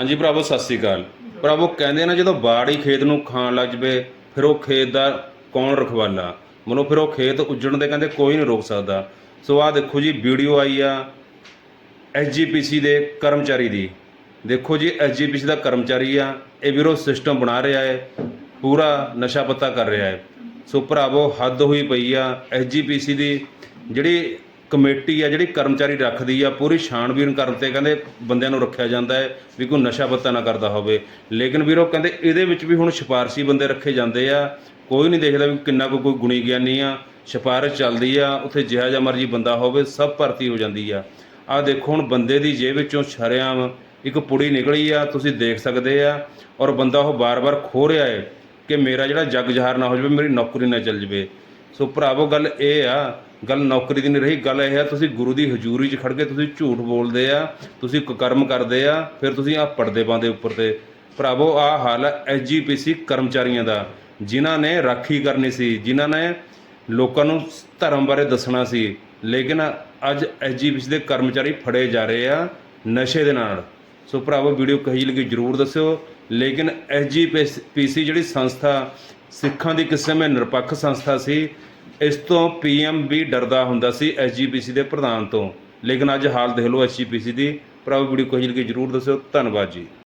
ਹਾਂਜੀ ਭਰਾਵੋ, ਸਤਿ ਸ੍ਰੀ ਅਕਾਲ। ਭਰਾਵੋ, ਕਹਿੰਦੇ ਨਾ, ਜਦੋਂ ਬਾੜੀ ਖੇਤ ਨੂੰ ਖਾਣ ਲੱਗ ਜਵੇ, ਫਿਰ ਉਹ ਖੇਤ ਦਾ ਕੌਣ ਰਖਵਾਲਾ? ਮਨੋ, ਫਿਰ ਉਹ ਖੇਤ ਉੱਜਣ ਦੇ ਕਹਿੰਦੇ ਕੋਈ ਨਹੀਂ ਰੋਕ ਸਕਦਾ। ਸੋ ਆਹ ਦੇਖੋ ਜੀ, ਵੀਡੀਓ ਆਈ ਆ ਐਸਜੀਪੀਸੀ ਦੇ ਕਰਮਚਾਰੀ ਦੀ। ਦੇਖੋ ਜੀ ਐਸਜੀਪੀਸੀ ਦਾ ਕਰਮਚਾਰੀ ਆ, ਇਹ ਵੀਰੋ ਸਿਸਟਮ ਬਣਾ ਰਿਹਾ ਹੈ, ਪੂਰਾ ਨਸ਼ਾ ਪੱਤਾ ਕਰ ਰਿਹਾ ਹੈ। ਸੋ ਭਰਾਵੋ, ਹੱਦ ਹੋਈ ਪਈ ਆ ਐਸਜੀਪੀਸੀ ਦੀ ਜਿਹੜੀ ਕਮੇਟੀ ਆ ਜਿਹੜੀ ਕਰਮਚਾਰੀ ਰੱਖਦੀ ਆ, ਪੂਰੀ ਛਾਣਬੀਨ ਕਰਨ ਤੇ ਕਹਿੰਦੇ ਬੰਦਿਆਂ ਨੂੰ ਰੱਖਿਆ ਜਾਂਦਾ ਹੈ ਵੀ ਕੋਈ ਨਸ਼ਾ ਪੱਤਾ ਨਾ ਕਰਦਾ ਹੋਵੇ। ਲੇਕਿਨ ਵੀਰੋ ਕਹਿੰਦੇ ਇਹਦੇ ਵਿੱਚ ਵੀ ਹੁਣ ਸਿਫਾਰਸ਼ੀ ਬੰਦੇ ਰੱਖੇ ਜਾਂਦੇ ਆ। ਕੋਈ ਨਹੀਂ ਦੇਖਦਾ ਵੀ ਕਿੰਨਾ ਕੁ ਕੋਈ ਗੁਣੀ ਗਿਆਨੀ ਆ, ਸਿਫਾਰਿਸ਼ ਚੱਲਦੀ ਆ, ਉੱਥੇ ਜਿਹਾ ਜਿਹਾ ਮਰਜ਼ੀ ਬੰਦਾ ਹੋਵੇ, ਸਭ ਭਰਤੀ ਹੋ ਜਾਂਦੀ ਆ। ਆ ਦੇਖੋ ਹੁਣ ਬੰਦੇ ਦੀ ਜੇਬ ਵਿੱਚੋਂ ਸ਼ਰੇਆਮ ਇੱਕ ਪੁੜੀ ਨਿਕਲੀ ਆ, ਤੁਸੀਂ ਦੇਖ ਸਕਦੇ ਆ, ਔਰ ਬੰਦਾ ਉਹ ਬਾਰ-ਬਾਰ ਖੋ ਰਿਹਾ ਹੈ ਕਿ ਮੇਰਾ ਜਿਹੜਾ ਜੱਗ ਜਹਾਰ ਨਾ ਹੋ ਜਾਵੇ, ਮੇਰੀ ਨੌਕਰੀ ਨਾ ਚੱਲ ਜਾਵੇ। ਸੋ ਭਰਾਵੋ, ਗੱਲ ਇਹ ਆ ਗੱਲ ਨੌਕਰੀ ਦੀ ਨਹੀਂ ਰਹੀ, ਗੱਲ ਇਹ ਹੈ ਤੁਸੀਂ ਗੁਰੂ ਦੀ ਹਜ਼ੂਰੀ 'ਚ ਖੜ ਕੇ ਤੁਸੀਂ ਝੂਠ ਬੋਲਦੇ ਆ, ਤੁਸੀਂ ਕੁਕਰਮ ਕਰਦੇ ਆ, ਫਿਰ ਤੁਸੀਂ ਆ ਪਰਦੇ ਪਾਉਂਦੇ ਉੱਪਰ ਤੇ। ਭਰਾਵੋ ਆ ਹਾਲ ਹੈ ਐਸਜੀਪੀਸੀ ਕਰਮਚਾਰੀਆਂ ਦਾ, ਜਿਨ੍ਹਾਂ ਨੇ ਰਾਖੀ ਕਰਨੀ ਸੀ, ਜਿਨ੍ਹਾਂ ਨੇ ਲੋਕਾਂ ਨੂੰ ਧਰਮ ਬਾਰੇ ਦੱਸਣਾ ਸੀ। ਲੇਕਿਨ ਅੱਜ ਐਸਜੀਪੀਸੀ ਦੇ ਕਰਮਚਾਰੀ ਫੜੇ ਜਾ ਰਹੇ ਆ ਨਸ਼ੇ ਦੇ ਨਾਲ। ਸੋ ਭਰਾਵੋ, ਵੀਡੀਓ ਕਹੀ ਲੱਗੀ, ਜਰੂਰ ਦੱਸਿਓ। ਲੇਕਿਨ ਐਸਜੀਪੀਸੀ ਜਿਹੜੀ ਸੰਸਥਾ ਸਿੱਖਾਂ ਦੀ ਕਿਸੇ ਸਮੇਂ ਨਿਰਪੱਖ ਸੰਸਥਾ ਸੀ, ਇਸ ਤੋਂ ਪੀਐਮ ਵੀ ਡਰਦਾ ਹੁੰਦਾ ਸੀ ਐਸਜੀਪੀਸੀ ਦੇ ਪ੍ਰਧਾਨ ਤੋਂ। ਲੇਕਿਨ ਅੱਜ ਹਾਲ ਦੇਖ ਲਓ ਐਸਜੀਪੀਸੀ ਦੀ ਭਰਾਵੋ ਵੀਡੀਓ ਕਹੀ ਲੱਗੀ ਜਰੂਰ ਦੱਸਿਓ। ਧੰਨਵਾਦ ਜੀ।